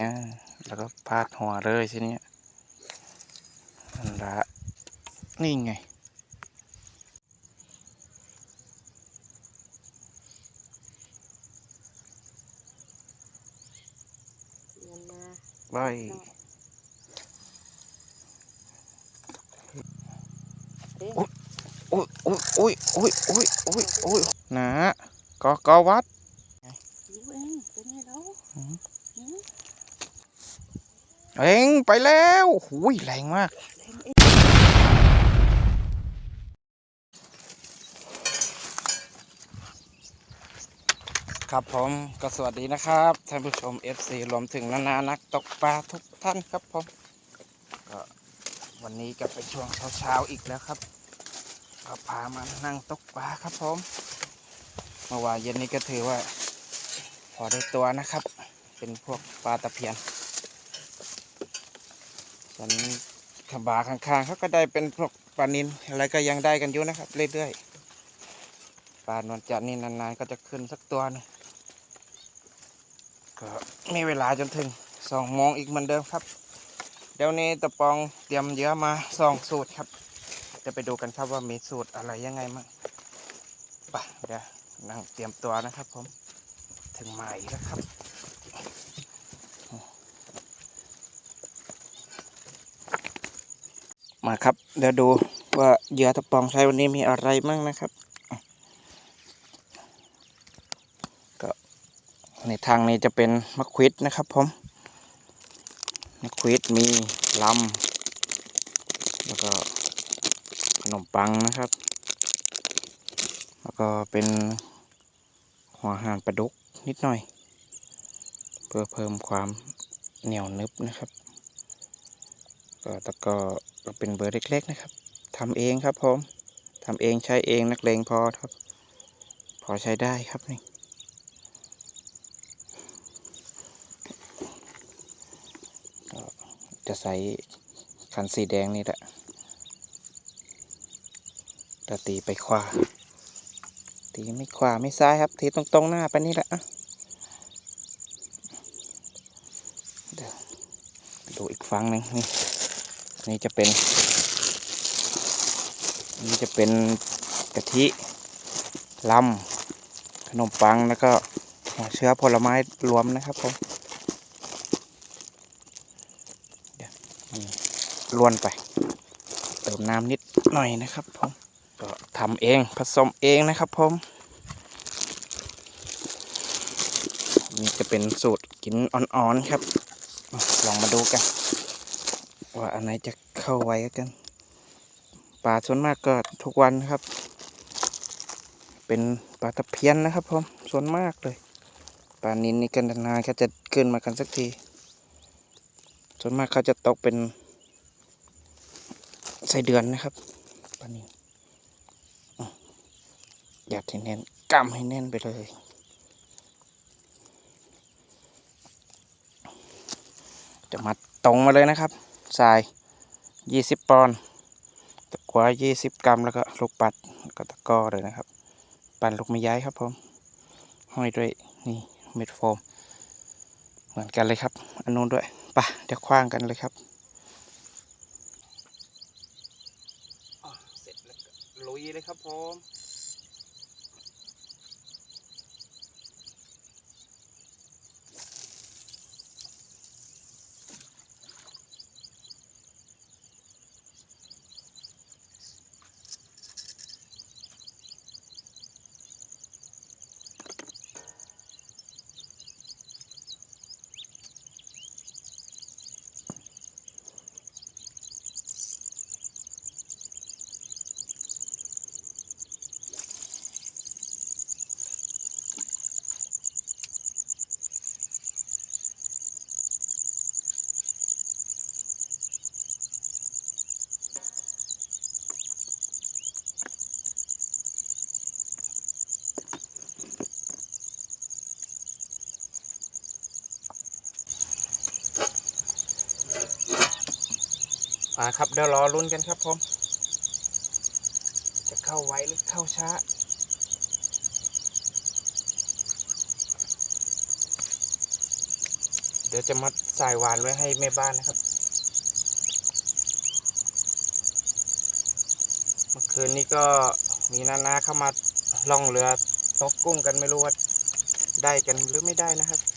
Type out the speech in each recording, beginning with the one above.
อ่าแล้วก็พาดหัวเลยทีนี้นั่นละนี่ไงเงินมาไปเด้งอุ้ยอุ้ยอุ้ยอุ้ยอุ้ยอุ้ยอุ้ยนะก็ก็วัด รู้เองเป็นไงแล้ว เอ็งไปแล้วหุยแรงมากครับผมก็สวัสดีนะครับท่านผู้ชม FC รวมถึงนานานักตกปลาทุกท่านครับผมก็วันนี้ก็เป็นช่วงเช้าๆอีกแล้วครับ ก็พามานั่งตกปลาครับผมเมื่อวานเย็นนี้ก็ถือว่า พอได้ตัวนะครับ เป็นพวกปลาตะเพียน ส่วนขบาข้างๆเขาก็ได้เป็นพวกปลานินอะไรก็ยังได้กันอยู่นะครับ เรื่อยๆปลานวลจันทร์นี่นานๆก็จะขึ้นสักตัวหนึงก็มีเวลาจนถึงสองโมงอีกเหมือนเดิมครับ เดี๋ยวนี้ตะปองเตรียมเยอะมาสองสูตรครับ จะไปดูกันครับว่ามีสูตรอะไรยังไงมั่งไปเดี๋ยวนั่งเตรียมตัวนะครับผม ถึงมาอีกแล้วครับ มาครับ เดี๋ยวดูว่าเหยื่อตะปองใช้วันนี้มีอะไรมั่งนะครับ ก็ในทางนี้จะเป็นมะควิดนะครับผมมะควิดมีลำแล้วก็ขนมปังนะครับ แล้วก็เป็นหัวหานปลาดุกนิดหน่อย เพื่อเพิ่มความเหนียวนึบนะครับ ก็ตะก็ เป็นเบอร์เล็ก ๆ นะครับทำเองครับผมทำเองใช้เองนักเลงพอครับ พอใช้ได้ครับนี่จะใส่คันสีแดงนี่แหละจะตีไปขวาตีไม่ขวาไม่ซ้ายครับตีตรงๆหน้าไปนี่แหละเดี๋ยวดูอีกฝั่งหนึ่งนี่ นี่จะเป็นนี่จะเป็นกะทิลำขนมปังแล้วก็หัวเชื้อผลไม้รวมนะครับผมล้วนไปเติมน้ำนิดหน่อยนะครับผมก็ทำเองผสมเองนะครับผมนี่จะเป็นสูตรกินอ่อนๆครับ ลองมาดูกัน ว่าอันไหนจะเข้าไว้กันปลาส่วนมากก็ทุกวันครับ เป็นปลาตะเพียนนะครับผมส่วนมากเลยปลานินนี่กันนานๆก็จะขึ้นมากันสักที ส่วนมากเขาจะตกเป็นไส้เดือนนะครับปลานินอยัดให้แน่นกำให้แน่นไปเลยจะมาตรงมาเลยนะครับ ทรายยี่สิบปอนด์ตะกัวยี่สิบกรัมแล้วก็ลูกปัดแล้วก็ตะกร้อเลยนะครับ ปั่นลูกไม่ย้ายครับผมห้อยด้วยนี่เม็ดโฟม เหมือนกันเลยครับ อันนู้นด้วยปะเดี๋ยวคว้างกันเลยครับเสร็จแล้วลุยเลยครับผม มาครับเดี๋ยวรอลุ้นกันครับผมจะเข้าไวหรือเข้าช้า เดี๋ยวจะมัดสายหวานไว้ให้แม่บ้านนะครับ เมื่อคืนนี้ก็มีนานาเข้ามาล่องเรือตกกุ้งกันไม่รู้ว่าได้กันหรือไม่ได้นะครับ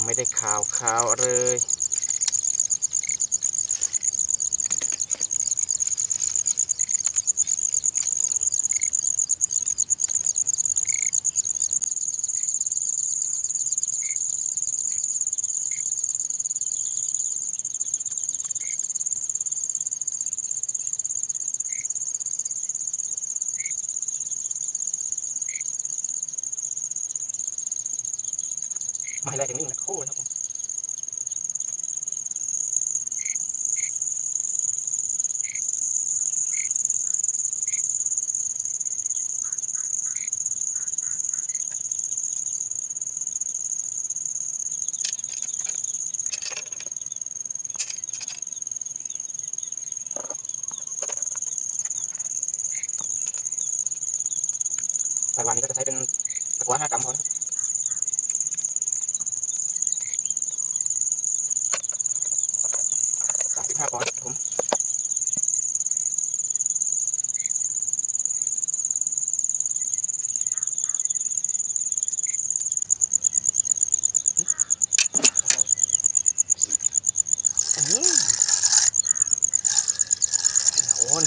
ยังไม่ได้ข่าวขาวเลย ไม่แรกอย่างนี้นะโค้นะครับผมสายหวานนี้ก็จะใช้เป็นตะกั่วห้ากรัมพอนะครับ สามสิบห้าปอนด์ครับผมอืมโอน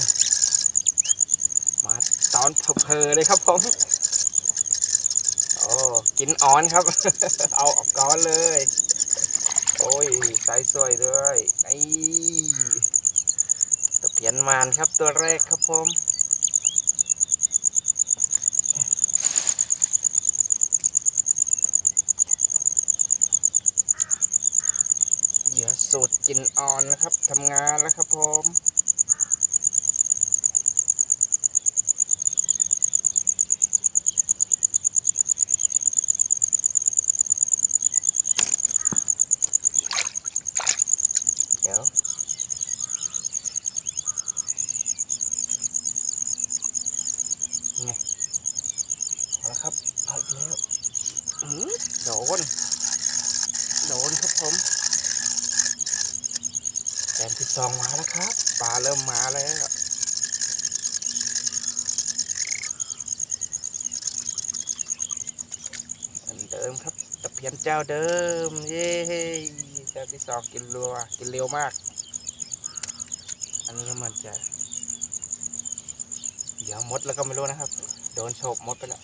มาตอนเพลอๆเลยครับผม โอ้กินอ่อน ครับ เอาออกก่อนเลย โอ้ยไซส์สวยด้วยไอ้ตะเพียนมานครับตัวแรกครับผมเหยื่อสูตรกินอ่อนนะครับทำงานแล้วครับผม เดี๋ยวไงเอาละครับ เอาอีกแล้วอืมโดน โดนครับผมแกนที่สองมาแล้วครับ ปลาเริ่มมาแล้ว เหมือนเดิมครับ ตะเพียนเจ้าเดิม เย้เจ้าที่สองกินรัวกินเร็วมาก อันนี้ก็เหมือนจะเดี๋ยวมดแล้วก็ไม่รู้นะครับ โดนโฉบมดไปแล้ว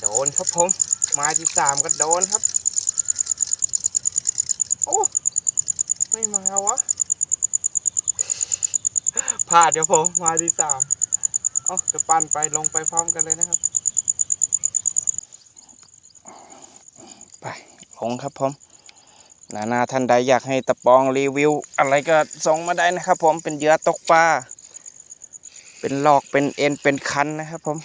โดนครับผม มาที่สามก็โดนครับ โอ้ ไม่มาวะพลาดเดี๋ยวผมมาที่สามเอาจะปั่นไปลงไปพร้อมกันเลยนะครับ ไปลงครับผมนานาท่านใดอยากให้ตะปองรีวิว อะไรก็ส่งมาได้นะครับ ผมเป็นเหยื่อตกปลาเป็นหลอกเป็นเอ็นเป็นคันนะครับผม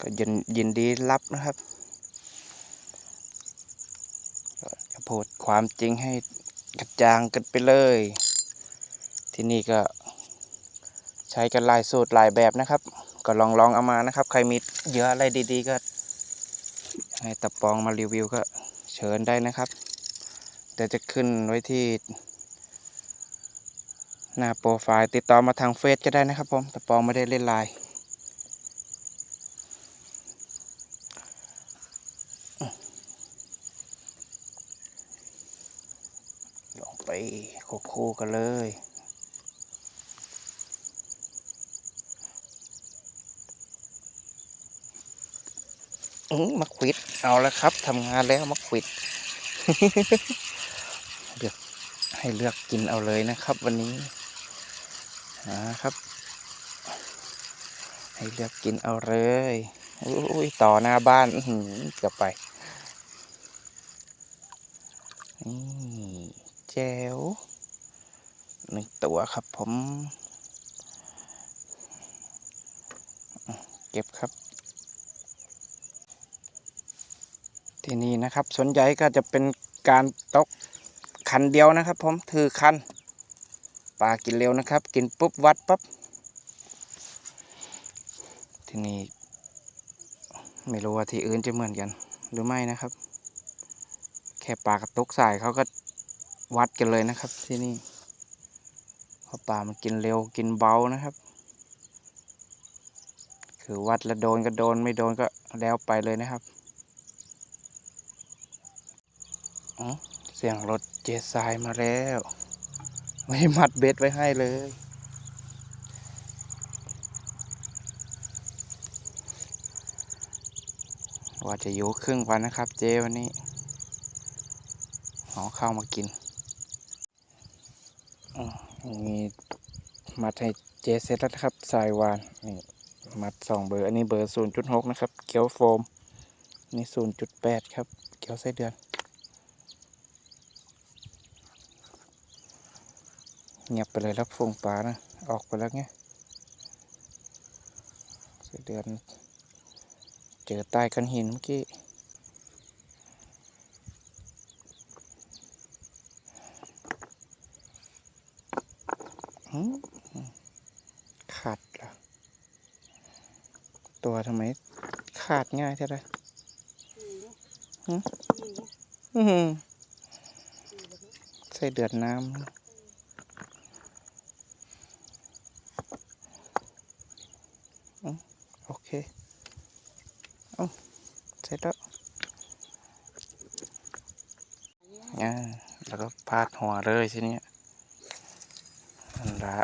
ก็ยินยินดีรับนะครับก็จะ พูดความจริงให้กระจ่างกันไปเลย ที่นี่ก็ใช้กันหลายสูตรหลายแบบนะครับ ก็ลองลองเอามานะครับ ใครมีเยื่ออะไรดี ๆ ก็ ให้ตะปองมารีวิวก็เชิญได้นะครับเดี๋ยวจะขึ้นไว้ที่ หน้าโปรไฟล์ติดต่อมาทางเฟซก็ได้นะครับผมตะปองไม่ได้เล่นไลน์ ไปควบคู่กันเลย อืมมาควิด เอาแล้วครับทำงานแล้วมาควิดเลือกให้เลือกกินเอาเลยนะครับ วันนี้นะครับ ให้เลือกกินเอาเลยอุ้ยต่อหน้าบ้านเกือบไป แจ๋วหนึ่งตัวครับผม เก็บครับ ที่นี่นะครับสนใหญ่ก็จะเป็นการตกคันเดียวนะครับ ผมถือคันปลากินเร็วนะครับ กินปุ๊บวัดปั๊บที่นี่ไม่รู้ว่าที่อื่นจะเหมือนกันหรือไม่นะครับ แค่ปลากระตุกสายเขาก็ วัดกันเลยนะครับที่นี่เพราะปลามันกินเร็วกินเบานะครับ คือวัดแล้วโดนก็โดนไม่โดนก็แล้วไปเลยนะครับอ๋อเสียงรถเจสายมาแล้วไม่มัดเบ็ดไว้ให้เลยว่าจะอยู่ครึ่งวันนะครับเจวันนี้เอาข้ามากิน มีมัดให้เจเสร็จแล้วนะครับสายวานนี่มัดสองเบอร์ อันนี้เบอร์ศูนย์จุดหกนะครับ เกียวโฟม นี่ศูนย์จุดแปดครับ เกียวไส้เดือน เงียบไปเลยแล้วฟงปลานะ ออกไปแล้วไงไส้เดือน เจอใต้กันหินเมื่อกี้ หืมขาดเหรอ ตัวทำไม ขาดง่ายเท่าไรอืมหืมอืมอื้อหืออืมแบบนี้ใส่เดือดน้ำนะอืมโอเค เอาเสร็จแล้ว อ่า แล้วก็พาดหัวเลยทีเนี้ยนั่นละ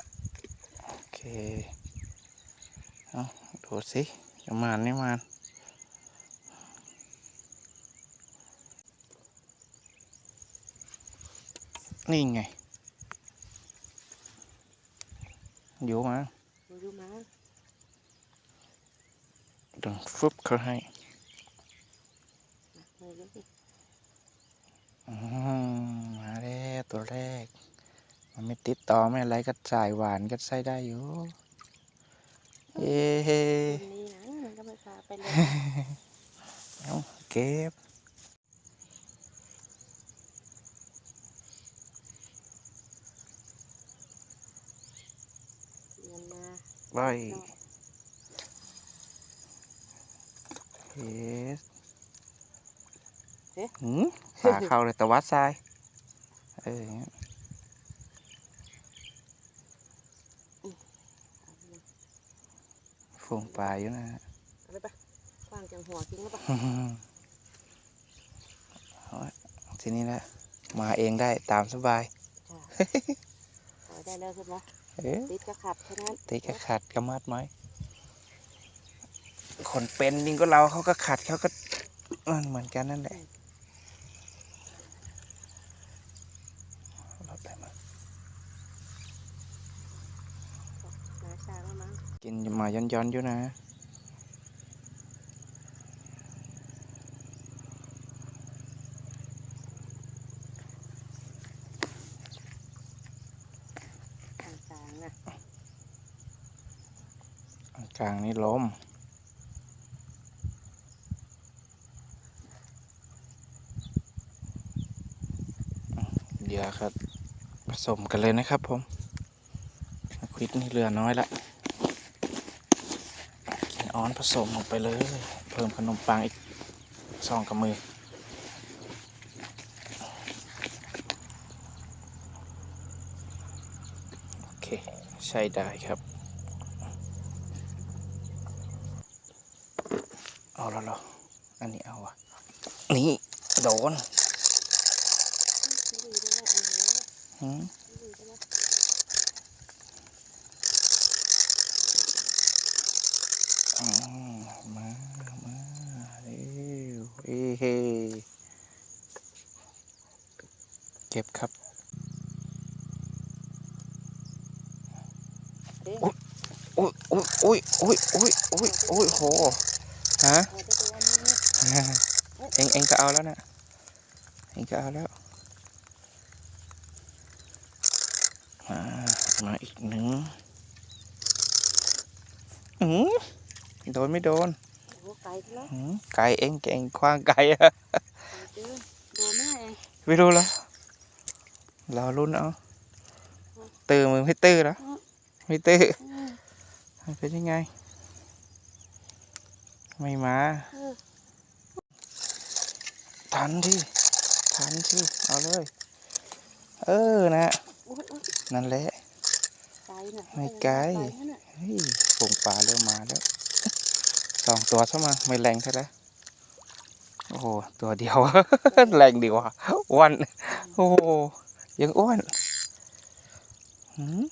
โอเค เอาดูสิ จะมานไม่มานนี่ไง อยู่มามาดูมาดึงฟึบเขาให้มาดูสิอืมมาแล้วตัวแรก มันไม่ติดต่อไม่อะไรก็สายหวานก็ใส่ได้อยู่ เย้วันนี้นะมันก็ ไม่พาไปเลย เอาเก็บเงินมาไว้เฮ้หืมปลาเข้าเลยแต่วัดทรายเอออย่างเงี้ยฝูงปลาอยู่นะฮะเอาเลยปะกว้า งจังหัวจริงหรือเปล่าเอาไว้ทีนี้แหละมาเองได้ตามสบายค่ะเอาได้แล้วใช่ไหมเอ๊ะติดก็ขับแค่นั้นตีก็ขัดก็มัดไหมคนเป็นจริงก็เราเขาก็ขัดเขาก็มันเหมือนกันนั่นแหละรถอะไรมานาชาแล้วมั้งกินมาย้อนๆอยู่นะ ต่างๆน่ะ กลางนี่ล้ม เดี๋ยวครับ ผสมกันเลยนะครับผมควิดนี่เหลือน้อยละกินออนผสมลงไปเลย เพิ่มขนมปังอีกสองกับมือโอเคใช้ได้ครับ เอาแล้วเหรอ อันนี้เอาอะนี่ โดนไม่ดีด้วยนะเออหืมไม่ดีด้วยนะอืมมา มาเร็วเอ้เฮ้เก็บครับเด้งอุ้ยอุ้ยอุ้ยอุ้ยอุ้ยอุ้ยอุ้ยโหฮะเอาได้ตัวนี้เอ็งเอ็งก็เอาแล้วนะ เอ็งก็เอาแล้วมามาอีกหนึ่งอืมโดนไม่โดนโอ้โหไปก่แล้วหืมไก่เองเก่งคว้างไก่อะไก่เจอโดนแม่เองไม่รู้ละรอรุ่นเอาตื้อมือไม่ตื้อแล้วไม่ตื้ออืมมันเป็นยังไง ไม่มาเออทันที่ ทันที่เอาเลย เออนะโอ้ยโอ้ยนั่นแหละไก่น่ะไม่ไกลนั่นน่ะเฮ้ยฝูงปลาเริ่มมาแล้วสองตัวเข้ามาไม่แรงเท่าไหร่โอ้โหตัวเดียว แรงดีว่ะอ้วนโอ้โหยังอ้วนหืม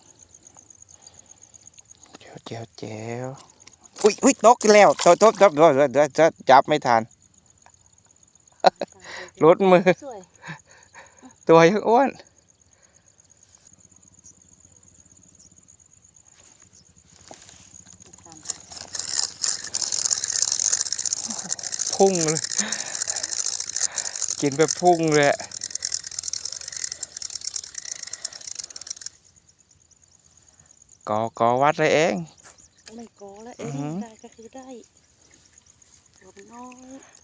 เจียวเจียวเจียวอุ้ยอุ้ยตกอีกแล้วตกตกตกตกตกตกตกจับไม่ทัน หลุดมือสวยตัวยังอ้วนตามพุ่งเลยกินแบบพุ่งเลยอะกอกอวัดเลยเอง ไม่กอแล้วเองอือหือได้ก็คือได้ตัวมันน้อย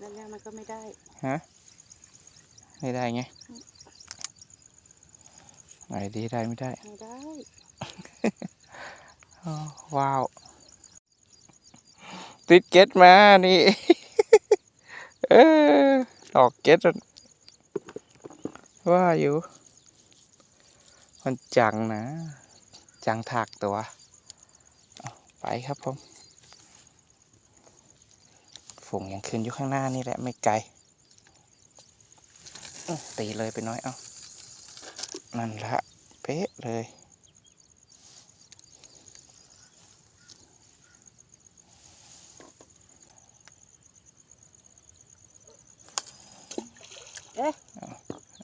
ปลาน่ะนั่นยังมันก็ไม่ได้ไม่ได้ไงไหนดีได้ไม่ได้ ไม่ได้อ้าวว้าว ติดเก็ตมา นี่ เออออกเก็ตอะว่าอยู่ มันจังนะ จังถักตัวเอาไปครับผม ฝูงยังขึ้นอยู่ข้างหน้านี่แหละไม่ไกลอื้อตีเลยไปน้อยเอานั่นละเป๊ะเลย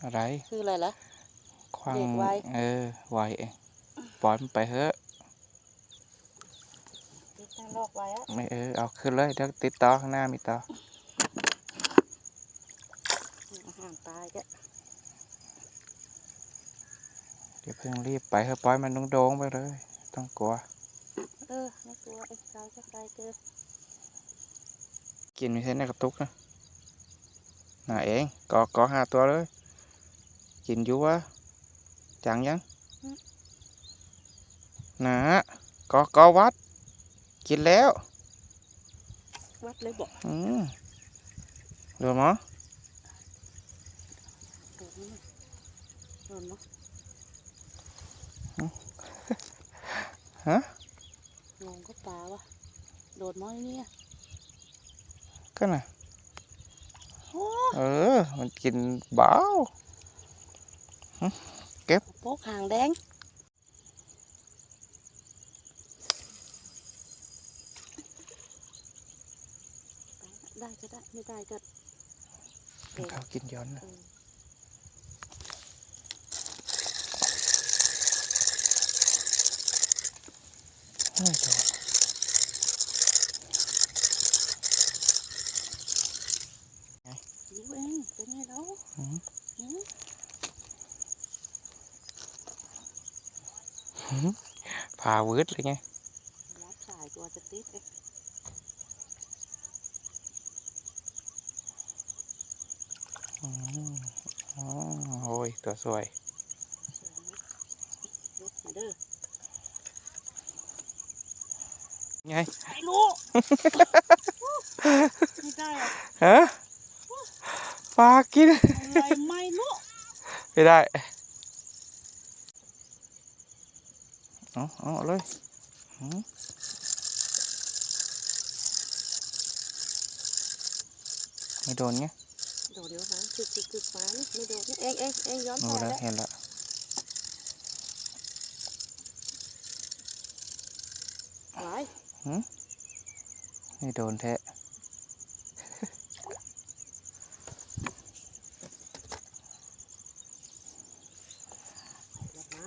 อะไรคืออะไรล่ะคว้างเด็กไวเออไวเองปล่อยมันไปเถอะเด็กน่าลอก ไว้อะไม่เออเอาขึ้นเลยเดี๋ยวติดต่อข้างหน้ามีต่ออาหารตายแกเดี๋ยวเพิ่งรีบไปเถอะปล่อยมันโด่งๆไปเลย ต้องกลัว เออไม่กลัวไอ้ไก่ก็ไก่เจอกินไม่ใช่ในกระตุกนะน่าเองกอกอห้าตัวเลย กินอยู่วะจังยังน่ะกอกอวัด กินแล้ว วัดเลยบอกอืมเดูมั้งโดนมั้ยโดนมั้ยฮะงงก็ปลาวะโดนมั้ยเนี่ยก็น่ะโอ้เออ มันกินเบาโป๊กหางแดงได้ ก็ได้ไม่ได้ก็เองเขากินย้อนนะเออเฮ้ยโดนหิวเองเป็นไงแล้วอืมหืมผ่าวืดเลยไงรับสายตัวจะติดเอง อืมอ๋อ โอ้ย ตัวสวยยกมาเด้อไงไม่รู้ไม่ได้อะฮะปลากินอะไรไม่รู้ไม่ได้เอาเอาเอาเลยหืมไม่โดนไงเดี๋ย วเดี๋ยวนะคือคือคือฟ้านไม่โดนเองเองเองย้อนโอ้สายแล้วแล้วเห็นละไหวไม่โดนแท้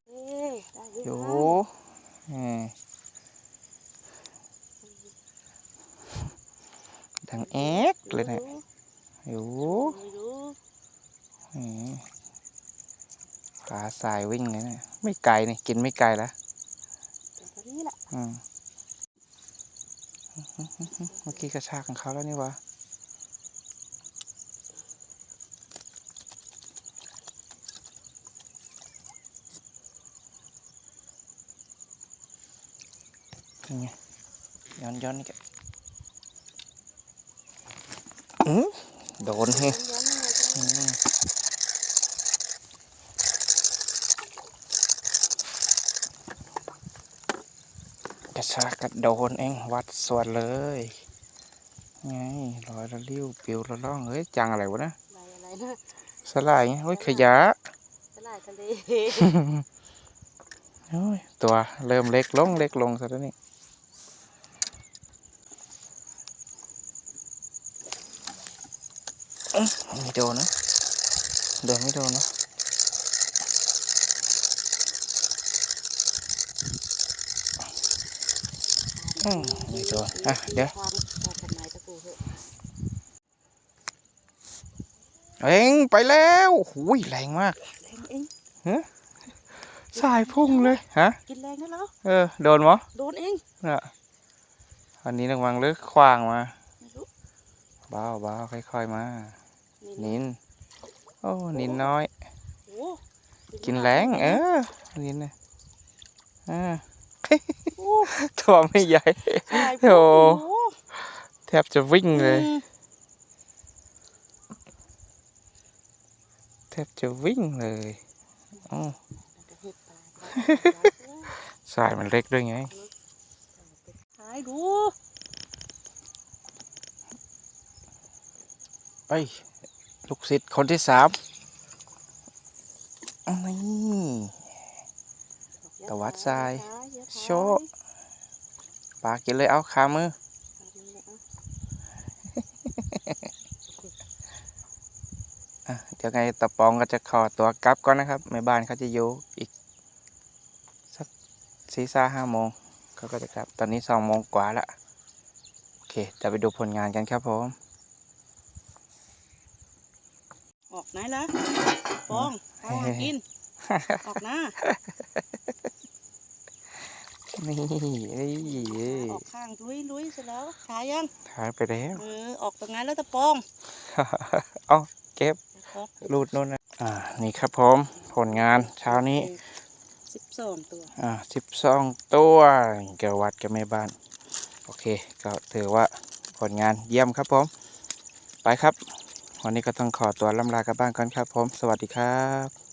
เอ้ยได้อ อยู่ นะ แหมดังแอ๊กเลยนะอยู่ อยู่ แหมขา สายวิ่งเลยนะไม่ไกลนี่กินไม่ไกลแล้วแต่ตอนนี้แหละอืมอเมื่อกี้กระชากของเขาแล้วนี่วะนี่ไงย้อนย้อนนี่แกอือโดนเฮ้ ย้อนๆยังไงก็ อืมกระ ชากระโดนเองวัดส่วนเลย ไงลอยละลิ้วปิวละล่องเฮ้ยจังอะไรวะนะอะไรนะสลายเฮ้ยขยะสลายทะเลโอ้ยตัวเริ่มเล็กลงเล็กลงซะแล้วนี่อื้อไม่โดนนะโดนไม่โดนนะ อืมไม่โดนอะเดี๋ยวความออกกฎหมายตะปูเถอะเอ็งไปแล้วหุยแรงมากแรงเองสายพุ่งเลยฮะกินแรงนะแล้วเออโดนมั้โดนเองน่ะอันนี้ระวังเลือกขวางมาไม่รู้เบาเบาค่อยๆมานี่นะนิน โอ้นินน้อยโอ้กินแรงเออนินนะอ่าโอ้ ตัวไม่ใหญ่ใช่โอ้โหแทบจะวิ่งเลยอืมแทบจะวิ่งเลยอ๋อเดี๋ยวเห็ดปลาโอ้สายมันเล็กด้วยไงหายดู ไป ลูกศิษย์คนที่สามนี่ตะวัดทรายโชะ ปลากินเลยเอาขามืออะเดี๋ยวไงตะปองก็จะขอตัวกลับก่อนนะครับแม่บ้านเขาจะอยู่อีกสักสี่ซ่าห้าโมงเขาก็จะกลับ ตอนนี้สองโมงกว่าละโอเคจะไปดูผลงานกันครับผม ออกไหนล่ะปองเอากิน ออกหน้า นี่เอ้ยเอ้ยออกข้างลุยลุยเสร็จแล้วขายยังถ่ายไปแล้วเออออกตรงนั้นแล้วตะปองเอาเก็บครับรูดนู่นนะอ่านี่ครับผมผลงานเช้านี้สิบสองตัวอ่าสิบสองตัวเกี่ยววัดกับแม่บ้าน โอเค ก็ถือว่าผลงานเยี่ยมครับผม ไปครับ วันนี้ก็ต้องขอตัวลำลากลับบ้านก่อนครับผม สวัสดีครับ